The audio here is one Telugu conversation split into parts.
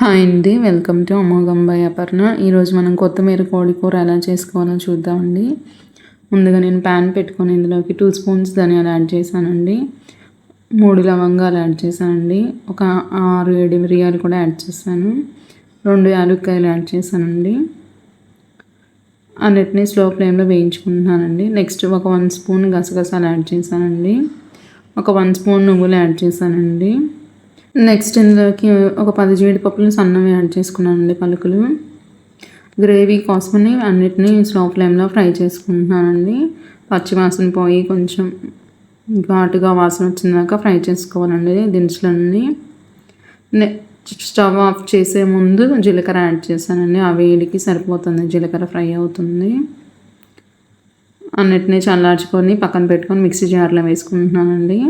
హాయ్ అండి. Welcome to Amogham by Aparna. ఈరోజు మనం కొత్తిమీర కోడి కూర ఎలా చేసుకోవాలో చూద్దామండి. ముందుగా నేను ప్యాన్ పెట్టుకొని ఇందులోకి టూ స్పూన్స్ ధనియాలు యాడ్ చేశానండి. మూడు లవంగాలు యాడ్ చేశానండి. ఒక ఆరు ఏడు మిరియాలు కూడా యాడ్ చేశాను. రెండు యాలక్కాయలు యాడ్ చేశానండి. అన్నిటినీ స్లో ఫ్లేమ్లో వేయించుకుంటున్నానండి. నెక్స్ట్ ఒక వన్ స్పూన్ గసగసాలు యాడ్ చేశానండి. ఒక వన్ స్పూన్ నువ్వులు యాడ్ చేశానండి. నెక్స్ట్ ఇందులోకి ఒక పది జీడిపప్పులు సన్నవి యాడ్ చేసుకున్నానండి పలుకులు. గ్రేవీ కోసమని అన్నిటినీ స్లో ఫ్లేమ్లో ఫ్రై చేసుకుంటున్నానండి. పచ్చి వాసన పోయి కొంచెం ఘాటుగా వాసన వచ్చిందాక ఫ్రై చేసుకోవాలండి దినుసులన్నీ. స్టవ్ ఆఫ్ చేసే ముందు జీలకర్ర యాడ్ చేశానండి. ఆ వేడికి సరిపోతుంది జీలకర్ర ఫ్రై అవుతుంది. అన్నిటినీ చల్లార్చుకొని పక్కన పెట్టుకొని మిక్సీ జార్లో వేసుకుంటున్నానండి.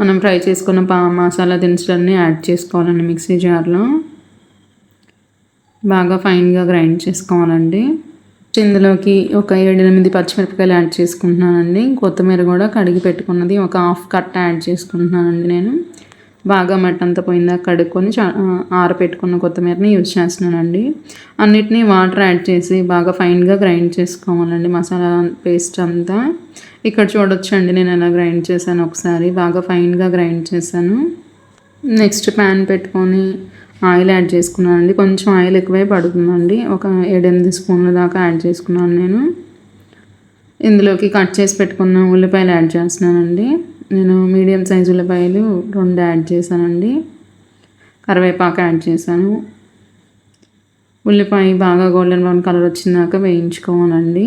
మనం ఫ్రై చేసుకున్న పా మసాలా దినుసులన్నీ యాడ్ చేసుకోవాలండి మిక్సీ జార్లో. బాగా ఫైన్గా గ్రైండ్ చేసుకోవాలండి. ఇందులోకి ఒక ఏడు ఎనిమిది పచ్చిమిరపకాయలు యాడ్ చేసుకుంటున్నానండి. కొత్తిమీర కూడా కడిగి పెట్టుకున్నది ఒక హాఫ్ కట్ యాడ్ చేసుకుంటున్నానండి నేను. బాగా మట్టంతా పోయిందా కడుక్కొని ఆరపెట్టుకున్న కొత్తిమీరని యూజ్ చేస్తున్నానండి. అన్నిటినీ వాటర్ యాడ్ చేసి బాగా ఫైన్గా గ్రైండ్ చేసుకోవాలండి మసాలా పేస్ట్ అంతా. ఇక్కడ చూడొచ్చండి నేను ఎలా గ్రైండ్ చేశాను ఒకసారి. బాగా ఫైన్గా గ్రైండ్ చేశాను. నెక్స్ట్ ప్యాన్ పెట్టుకొని ఆయిల్ యాడ్ చేసుకున్నాను అండి. కొంచెం ఆయిల్ ఎక్కువే పడుతుందండి. ఒక ఏడెనిమిది స్పూన్ల దాకా యాడ్ చేసుకున్నాను నేను. ఇందులోకి కట్ చేసి పెట్టుకున్న ఉల్లిపాయలు యాడ్ చేస్తున్నానండి. నేను మీడియం సైజ్ ఉల్లిపాయలు రెండు యాడ్ చేశానండి. కరివేపాకు యాడ్ చేశాను. ఉల్లిపాయ బాగా గోల్డెన్ బ్రౌన్ కలర్ వచ్చినాక వేయించుకోవాలండి.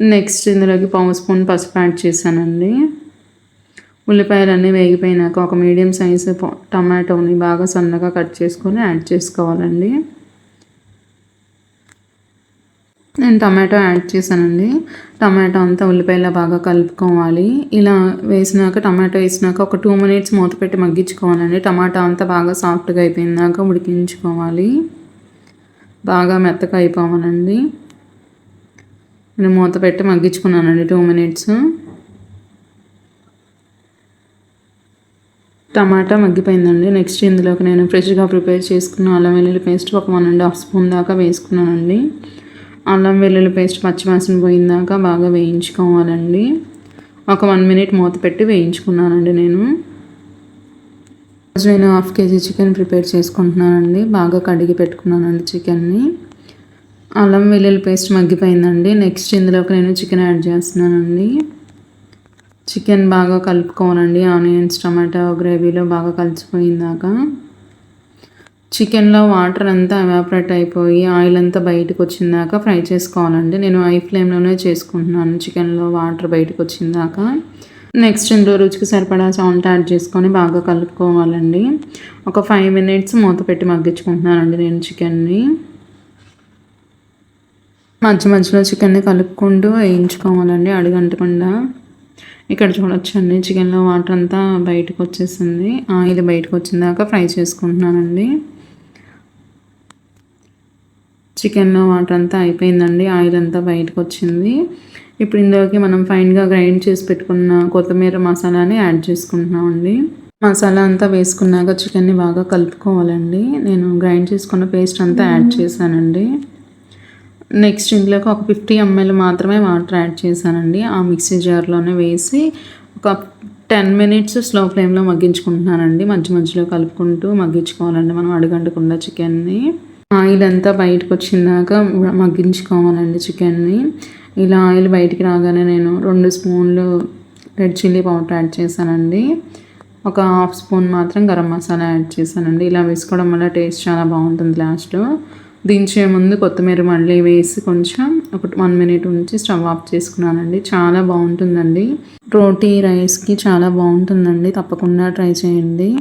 నెక్స్ట్ ఇందులోకి పావు స్పూన్ పసుపు యాడ్ చేశానండి. ఉల్లిపాయలు అన్నీ వేగిపోయినాక ఒక మీడియం సైజు టమాటోని బాగా సన్నగా కట్ చేసుకొని యాడ్ చేసుకోవాలండి. నేను టమాటో యాడ్ చేశానండి. టమాటో అంతా ఉల్లిపాయలా బాగా కలుపుకోవాలి. ఇలా వేసినాక టమాటో వేసినాక ఒక టూ మినిట్స్ మూత పెట్టి మగ్గించుకోవాలండి. టమాటా అంతా బాగా సాఫ్ట్గా అయిపోయినాక ఉడికించుకోవాలి. బాగా మెత్తగా అయిపోవాలండి. నేను మూత పెట్టి మగ్గించుకున్నానండి టూ మినిట్స్ టమాటా మగ్గిపోయిందండి. నెక్స్ట్ ఇందులోకి నేను ఫ్రెష్గా ప్రిపేర్ చేసుకున్న అల్లం వెల్లుల్లి పేస్ట్ ఒక వన్ అండ్ హాఫ్ స్పూన్ దాకా వేసుకున్నానండి. అల్లం వెల్లుల్లి పేస్ట్ పచ్చివాసన పోయిందాక బాగా వేయించుకోవాలండి. ఒక వన్ మినిట్ మూత పెట్టి వేయించుకున్నానండి నేను. నేను హాఫ్ కేజీ చికెన్ ప్రిపేర్ చేసుకుంటున్నానండి. బాగా కడిగి పెట్టుకున్నానండి చికెన్ని. అల్లం వెల్లుల్లి పేస్ట్ మగ్గిపోయిందండి. నెక్స్ట్ ఇందులోకి నేను చికెన్ యాడ్ చేస్తున్నానండి. చికెన్ బాగా కలుపుకోవాలండి. ఆనియన్స్ టమాటో గ్రేవీలో బాగా కలిసిపోయిందాక. చికెన్లో వాటర్ అంతా ఎవాపరేట్ అయిపోయి ఆయిల్ అంతా బయటకు వచ్చిందాక ఫ్రై చేసుకోవాలండి. నేను ఐ ఫ్లేమ్లోనే చేసుకుంటున్నాను. చికెన్లో వాటర్ బయటకు వచ్చిందాక. నెక్స్ట్ ఇందులో రుచికి సరిపడా సాల్ట్ యాడ్ చేసుకొని బాగా కలుపుకోవాలండి. ఒక ఫైవ్ మినిట్స్ మూత పెట్టి మగ్గించుకుంటున్నానండి నేను చికెన్ని మధ్య మధ్యలో చికెన్ని కలుపుకుంటూ వేయించుకోవాలండి అడుగంటకుండా. ఇక్కడ చూడొచ్చండి చికెన్లో వాటర్ అంతా బయటకు వచ్చేసింది ఆయిల్ బయటకు వచ్చిందాక ఫ్రై చేసుకుంటున్నానండి. చికెన్లో వాటర్ అంతా అయిపోయిందండి ఆయిల్ అంతా బయటకు వచ్చింది ఇప్పుడు ఇందులోకి మనం ఫైన్గా గ్రైండ్ చేసి పెట్టుకున్న కొత్తిమీర మసాలాని యాడ్ చేసుకుంటున్నామండి. మసాలా అంతా వేసుకున్నాక చికెన్ని బాగా కలుపుకోవాలండి. నేను గ్రైండ్ చేసుకున్న పేస్ట్ అంతా యాడ్ చేశానండి. నెక్స్ట్ ఇందులోకి ఒక ఫిఫ్టీ ఎంఎల్ మాత్రమే వాటర్ యాడ్ చేశానండి. ఆ మిక్సీ జార్లోనే వేసి ఒక టెన్ మినిట్స్ స్లో ఫ్లేమ్లో మగ్గించుకుంటున్నానండి. మధ్య మధ్యలో కలుపుకుంటూ మగ్గించుకోవాలండి. మనం అడుగంటకుండా చికెన్ని. ఆయిల్ అంతా బయటకు వచ్చిందాక మగ్గించుకోవాలండి చికెన్ని. ఇలా ఆయిల్ బయటికి రాగానే నేను రెండు స్పూన్లు రెడ్ చిల్లీ పౌడర్ యాడ్ చేశానండి. ఒక హాఫ్ స్పూన్ మాత్రం గరం మసాలా యాడ్ చేశానండి. ఇలా వేసుకోవడం వల్ల టేస్ట్ చాలా బాగుంటుంది లాస్ట్లో దించే ముందు కొత్తిమీర మళ్ళీ వేసి కొంచెం ఒక వన్ మినిట్ ఉంచి స్టవ్ ఆఫ్ చేసుకున్నానండి. చాలా బాగుంటుందండి. రోటీ రైస్కి చాలా బాగుంటుందండి. తప్పకుండా ట్రై చేయండి.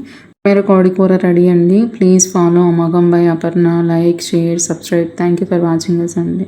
మీరు కోడి కూర రెడీ అండి. Please follow అమగం by Aparna. Like share subscribe. Thank you for watching us అండి.